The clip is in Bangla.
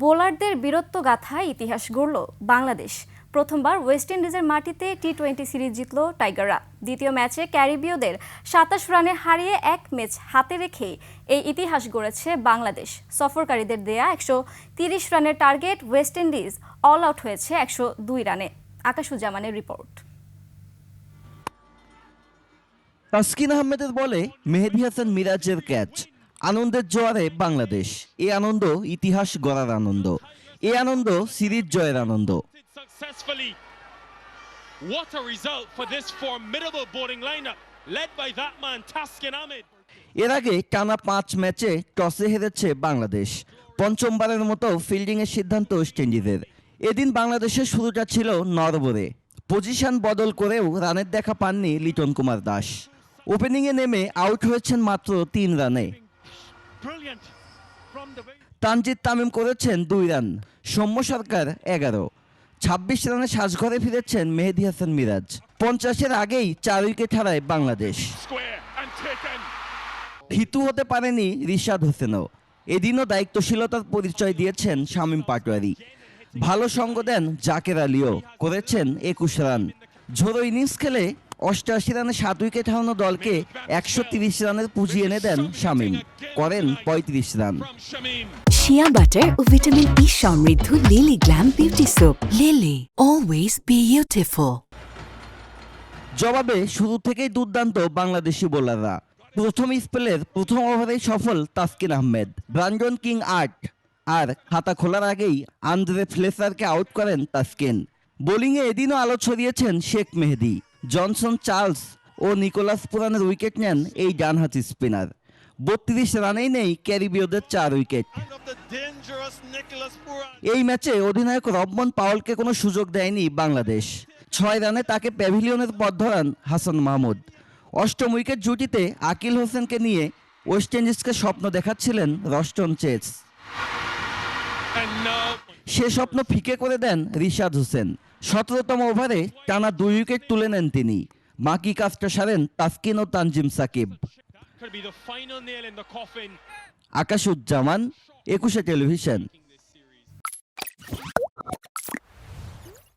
বোলারদের বীরত্ব গাথায় ইতিহাস গড়ল বাংলাদেশ। প্রথমবার ওয়েস্ট ইন্ডিজের মাটিতে টি টোয়েন্টি সিরিজ জিতল টাইগাররা। দ্বিতীয় ম্যাচে ক্যারিবীয়দের সাতাশ রানে হারিয়ে এক ম্যাচ হাতে রেখে এই ইতিহাস গড়েছে বাংলাদেশ। সফরকারীদের দেয়া একশো তিরিশ রানের target West Indies all out হয়েছে একশো দুই রানে। আকাশুজ্জামানের রিপোর্ট। তাসকিন আহমেদের বলে মেহেদি হাসান মিরাজের ক্যাচ। আনন্দের জোয়ারে বাংলাদেশ। এ আনন্দ ইতিহাস গড়ার আনন্দ। এ আনন্দ সিরিজ জয়ের আনন্দ. What a result for this formidable bowling lineup, led by that man, Taskin Ahmed. এর আগে টানা পাঁচ ম্যাচে টসে হেরেছে বাংলাদেশ। পঞ্চমবারের মতো ফিল্ডিংয়ের সিদ্ধান্ত ওয়েস্ট ইন্ডিজের এদিন বাংলাদেশের শুরুটা ছিল নরবরে। পজিশন বদল করেও রানের দেখা পাননি লিটন কুমার দাস। ওপেনিংয়ে নেমে আউট হয়েছেন মাত্র তিন রানে। তানজিদ তামিম করেছেন দুই রান সৌম্য সরকার এগারো ছাব্বিশ রানে সাজঘরে ফিরেছেন মেহেদি হাসান মিরাজ। পঞ্চাশের আগেই চার উইকেট হারায় বাংলাদেশ. হিতু হতে পারেনি রিশাদ হোসেনও। এদিনও দায়িত্বশীলতার পরিচয় দিয়েছেন শামীম পাটোয়ারি। ভালো সঙ্গ দেন জাকের আলীও করেছেন একুশ রান। ঝোড়ো ইনিংস খেলে অষ্টআশি রানে সাত উইকেট হারানো দলকে একশো তিরিশ রানের পুঁজি এনে দেন শামীম। করেন পঁয়ত্রিশ রান। শিয়া বাটার ও ভিটামিন ই সমৃদ্ধ Lily glam beauty soap Lily always beautiful জবাবে শুরু থেকেই দুর্দান্ত বাংলাদেশি বোলাররা। প্রথম স্পেলের প্রথম ওভারেই সফল তাসকিন আহমেদ। ব্রান্ডন কিং আট। আর খাতা খোলার আগেই আন্দ্রে ফ্লেসারকে আউট করেন তাসকিন। বোলিংয়ে এদিনও আলো ছড়িয়েছেন শেখ মেহেদি। জনসন চার্লস ও নিকোলাস পুরানের উইকেট নেন এই ডানহাতি স্পিনার। বত্রিশ রানেই নেই ক্যারিবীয়দের চার উইকেট. এই ম্যাচে অধিনায়ক রবমন পাওয়ালকে কোনো সুযোগ দেয়নি বাংলাদেশ। ছয় রানে তাকে প্যাভিলিয়নের পথ ধরান হাসান মাহমুদ। অষ্টম উইকেট জুটিতে আকিল হোসেনকে নিয়ে ওয়েস্ট ইন্ডিজকে স্বপ্ন দেখাচ্ছিলেন রস্টন চেস সে স্বপ্ন ফিকে করে দেন রিশাদ হোসেন। সতেরোতম ওভারে টানা দুই উইকেট তুলে নেন তিনি। বাকি কাজটা সারেন তাসকিন ও তানজিম সাকিব. আকাশুজ্জামান একুশে টেলিভিশন।